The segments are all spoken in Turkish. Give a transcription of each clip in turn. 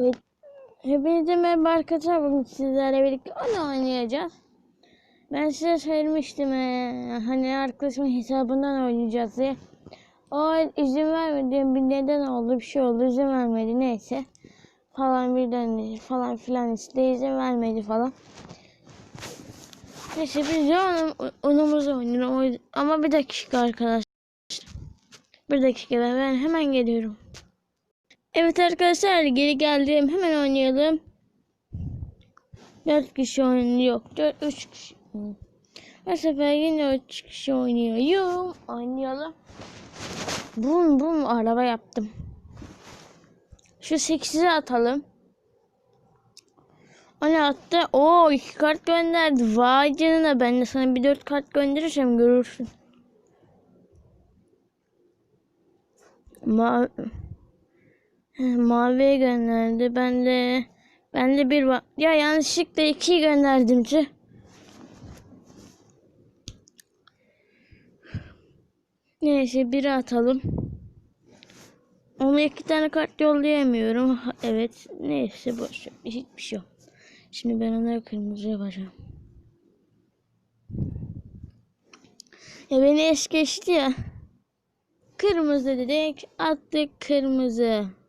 Evet. Hepinize merhaba arkadaşlar. Bugün sizlerle birlikte onu oynayacağız. Ben size söylemiştim eee, hani arkadaşımın hesabından oynayacağız diye. O izin vermedi. Bir neden oldu bir şey oldu izin vermedi neyse. Falan birden falan filan işte izin vermedi falan. Neyse biz de onu, onumuzu oynuyoruz. Ama bir dakika arkadaşlar. Bir dakika ben hemen geliyorum. Evet arkadaşlar geri geldim. Hemen oynayalım. 4 kişi oynuyor. Yok 4 3 kişi. Bu sefer yine 3 kişi oynuyorum. Oynayalım. Bum bum araba yaptım. Şu 8'i atalım. Onu attı. Oo 2 kart gönderdi. Vay canına ben de sana bir 4 kart gönderirsem görürsün. Ma Maviye gönderdi. Ben de ben de bir ya yanlışlıkla iki gönderdim tüh. Neyse biri atalım. Ona iki tane kart yollayamıyorum. Evet. Neyse boş. Hiçbir şey yok. Şimdi ben onları kırmızı yapacağım. Ya beni es geçti ya. Kırmızı dedik. Attık kırmızı.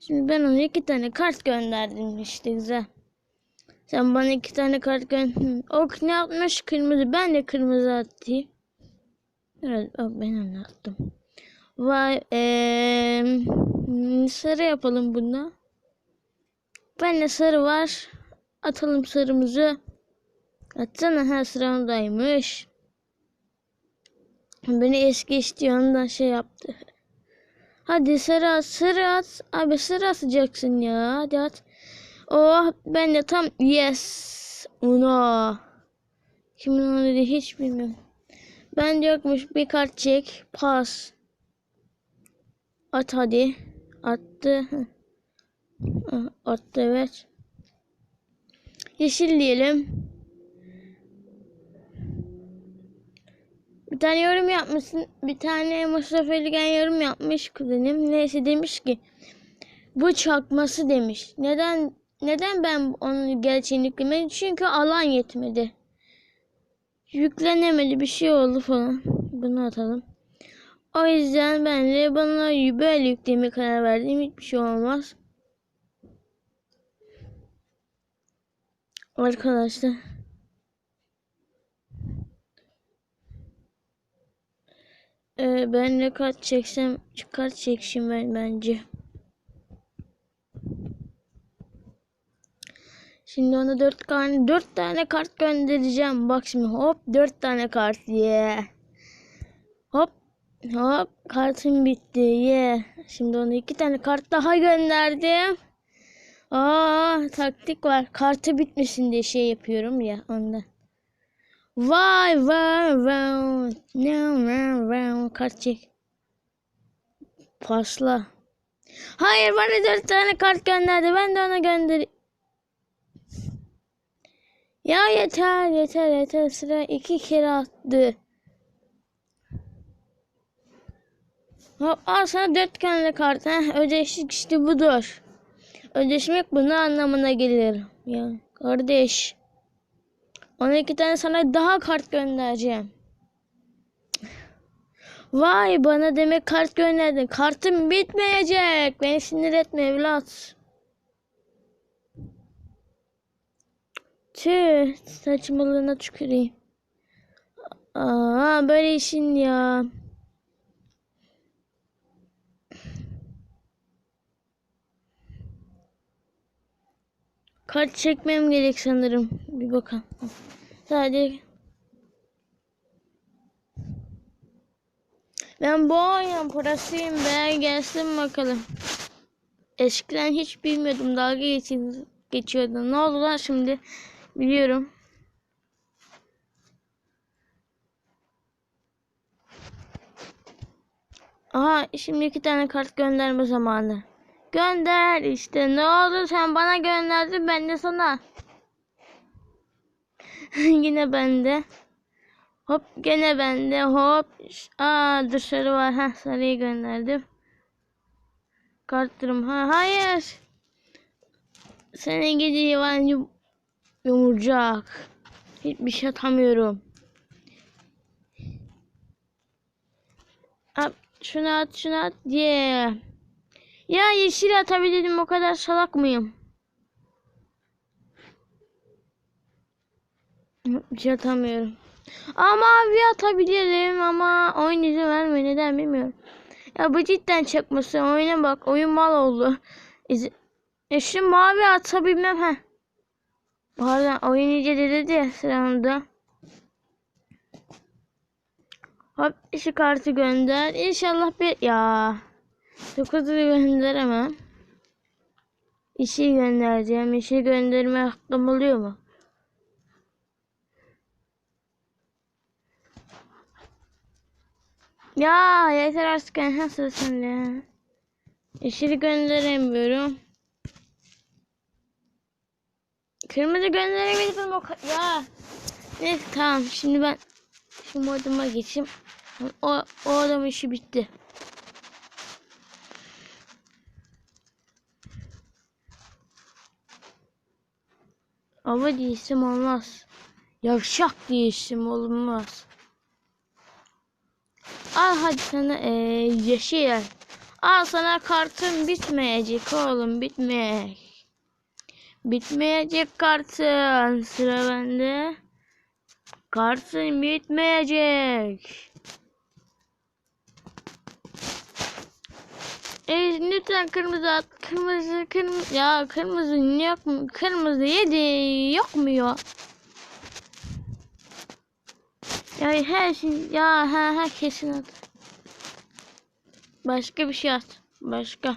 Şimdi ben ona iki tane kart gönderdim işte güzel. Sen bana iki tane kart gönder. O ne yapmış kırmızı. Ben de kırmızı attım. Evet bak ben onu attım. Vay eee, sarı yapalım bunda. Ben de sarı var. Atalım sarımızı. Atsana ha sıramdaymış. Beni eski istiyor ondan şey yaptı. Hadi sarı at, sarı at. Abi sarı atacaksın ya. Hadi at. Oh ben de tam yes. Uno. Kimin onu dedi hiç bilmiyorum. Ben de yokmuş bir kart çek. Pas. At hadi. Attı. Attı evet. Yeşil diyelim. Bir tane yorum yapmışsın. Bir tane Mustafa Eligen yorum yapmış kuzenim. Neyse demiş ki bu çakması demiş. Neden neden ben onun gerçeğini yüklemedim? Çünkü alan yetmedi. Yüklenemedi bir şey oldu falan. Bunu atalım. O yüzden ben de bana böyle yükleme karar verdim. Hiçbir şey olmaz. Arkadaşlar. Ee, ben ne kart çeksem kart çekişim ben bence. Şimdi ona dört tane dört tane kart göndereceğim. Bak şimdi hop dört tane kart ye. Hop hop kartım bitti ye. Şimdi ona iki tane kart daha gönderdim. Aa taktik var. Kartı bitmesin diye şey yapıyorum ya ondan. Vay vay vay. Ne vay vay. Kart çek. Pasla. Hayır bana dört tane kart gönderdi. Ben de ona gönder. Ya yeter yeter yeter. Sıra iki kere attı. Hop, al sana dört tane kart. Heh, ödeşlik işte budur. Ödeşmek bunu anlamına gelir. Ya kardeş. Ona iki tane sana daha kart göndereceğim. Vay bana demek kart gönderdin. Kartım bitmeyecek. Beni sinir etme evlat. Tüh saçmalığına tüküreyim. Aa böyle işin ya. Kart çekmem gerek sanırım. Bir bakalım. Sadece ben bu oyunun prosuyum be. Gelsin bakalım. Eskiden hiç bilmiyordum. Dalga geçin, geçiyordu. Ne oldu lan şimdi? Biliyorum. Aha şimdi iki tane kart gönderme zamanı. Gönder işte ne oldu sen bana gönderdin ben de sana. Yine bende. Hop gene bende hop. Aa dur sarı var. Heh sarıyı gönderdim. Çıkartırım. Ha, hayır. Seni gidi yabancı yumurcak. Hiçbir şey atamıyorum. At, şunu at, şunu at. Yeah. Ya yeşil atabilirim o kadar salak mıyım? Bir şey atamıyorum. Ama mavi atabilirim ama oyun izin vermiyor. Neden bilmiyorum. Ya bu cidden çakması. Oyuna bak. Oyun mal oldu. İzi... E şu mavi atabilmem. Heh. Pardon oyun iyice dedi ya sıramda. Hop şu kartı gönder. İnşallah bir... Ya. 9'u gönderemem. İşi göndereceğim. İşi gönderme hakkım oluyor mu? Ya yeter artık en sıra sende. Yeşili gönderemiyorum. Kırmızı gönderebilirim o ya. Neyse tamam şimdi ben şu moduma geçeyim. O, o adam işi bitti. Ama değilsim olmaz. Yavşak değilsim olmaz. Al hadi sana ee, yeşil. Al sana kartın bitmeyecek oğlum bitmeyecek. Bitmeyecek kartın. Sıra bende. Kartın bitmeyecek. E, lütfen kırmızı at. Kırmızı kırmızı. Ya kırmızı yok mu? Kırmızı yedi yok mu ya? Ya her şey ya ha ha kesin at. Başka bir şey at. Başka.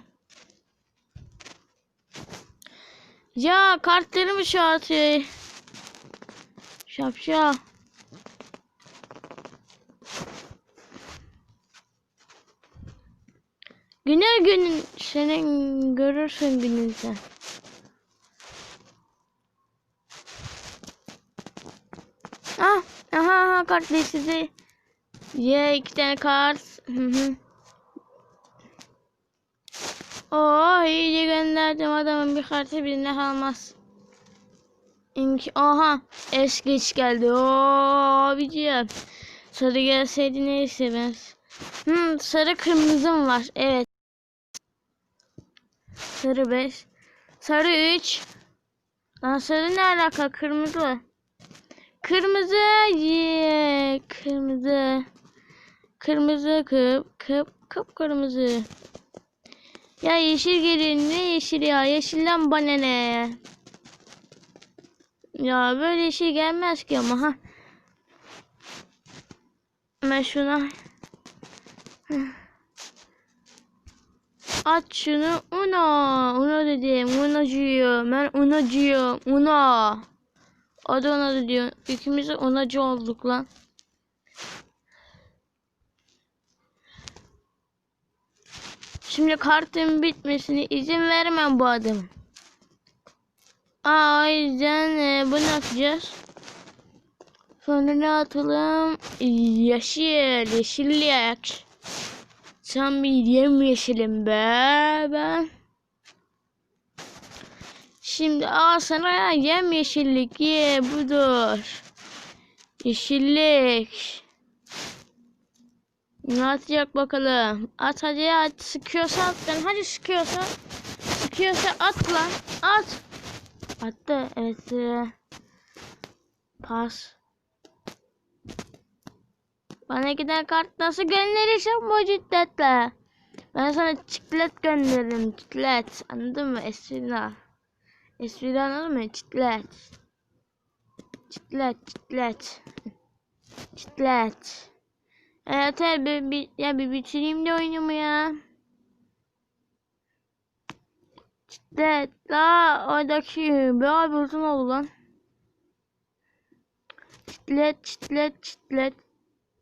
Ya kartlarımı şu atıyor. Şapşal. Günür günün senin görürsün günün. Ah, aha, aha kart değiştirdi. Ye iki tane kart. Hı hı. Oo iyice gönderdim adamın bir kartı birine kalmaz. İmki aha es geç geldi. Oo abiciğim. Sarı gelseydi neyse ben. Hmm, sarı kırmızım var. Evet. Sarı 5. Sarı 3. Lan sarı ne alaka? Kırmızı. Kırmızı. Yeah. Kırmızı. Kırmızı kıp kıp kıp kırmızı. Ya yeşil geliyor. Ne yeşil ya? Yeşilden bana ne? Ya böyle şey gelmez ki ama ha. Ben şuna At şunu una una dedim unacıyım ben unacıyım una Adı ona diyor ikimiz de unacı olduk lan Şimdi kartın bitmesine izin vermem bu adamın Aa, o yüzden e, bunu atacağız. Sonra ne atalım? Yeşil, yeşillik. Sen bir yem yeşilim be ben. Şimdi al sana yem yeşillik ye budur. Yeşillik. Ne atacak bakalım. At hadi at. Sıkıyorsa at lan. Hadi sıkıyorsa. Sıkıyorsa at lan. At. Attı. Evet. Pas. Bana giden kart nasıl gönderirsen bu ciddetle. Ben sana çiklet gönderirim. Çiklet. Anladın mı? Esrina. Esrina anladın mı? Çiklet. Çiklet. Çiklet. Çiklet. Evet bir, bir, ya bir bitireyim de oyunumu ya. Çitlet. Aa oradaki bir uzun oldu lan. Çitlet çitlet çitlet.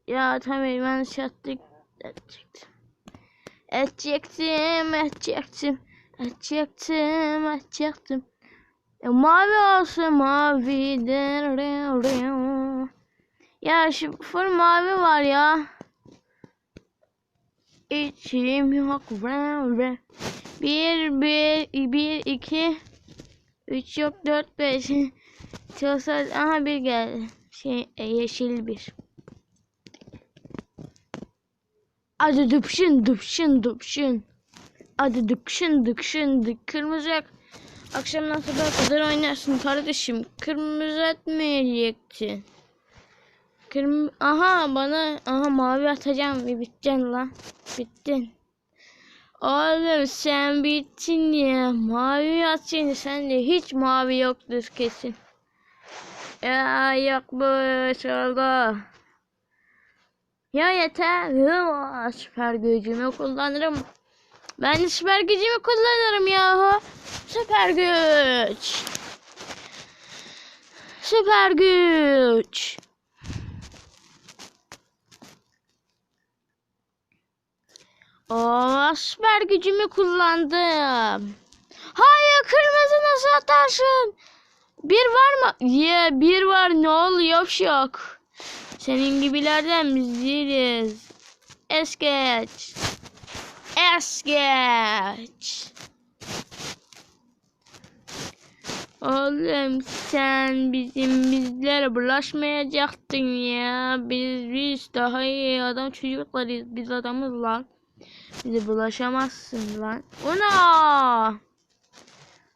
Ya tamam ben şey attık. Edecektim. Edecektim edecektim. Edecektim edecektim. E, mavi olsun mavi. Ya şu full mavi var ya. içim yok. Bir, bir, bir, iki, üç yok, dört, beş. Çalsa, aha bir geldi. Şey, e, yeşil bir. Hadi dıpşın, dıpşın, dıpşın. Hadi dıkşın, dık. Kırmızı yok. Akşamdan sabaha kadar oynarsın kardeşim. Kırmızı etmeyecektin. Kırm aha bana aha mavi atacağım ve biteceksin lan. Bittin. Oğlum sen bittin ya. Mavi atacaksın sende hiç mavi yoktur kesin. Ya yokmuş oldu. Ya yeter. Süper gücümü kullanırım. Ben süper gücümü kullanırım yahu. Süper güç. Süper güç. Oo, süper gücümü kullandım. Hayır kırmızı nasıl atarsın? Bir var mı? Ya bir var ne oluyor yok. Senin gibilerden biz değiliz. Es geç. Es geç. Oğlum sen bizim bizlere bulaşmayacaktın ya. Biz biz daha iyi adam çocuklarız. Biz adamız lan. Bize bulaşamazsın lan. Ona!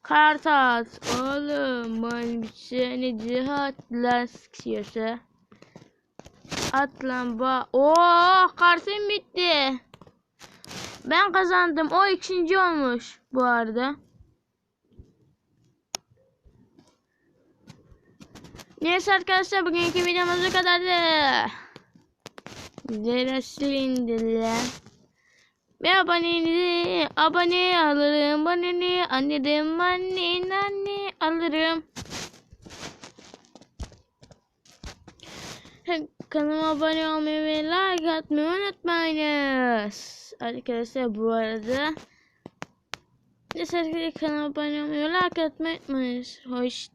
Kartat. Oğlum ben seni cihatla sıkıyorsa. At lan ba. Oh kartım bitti. Ben kazandım. O ikinci olmuş bu arada. Neyse arkadaşlar bugünkü videomuz bu kadardı. Bizlere silindiler. Ve abonenizi abone alırım. Aboneni anladım. Anne anne alırım. Kanalıma abone olmayı ve like atmayı unutmayınız. Arkadaşlar bu arada Neyse arkadaşlar kanalıma abone olmayı ve like atmayı unutmayınız. Hoşçakalın.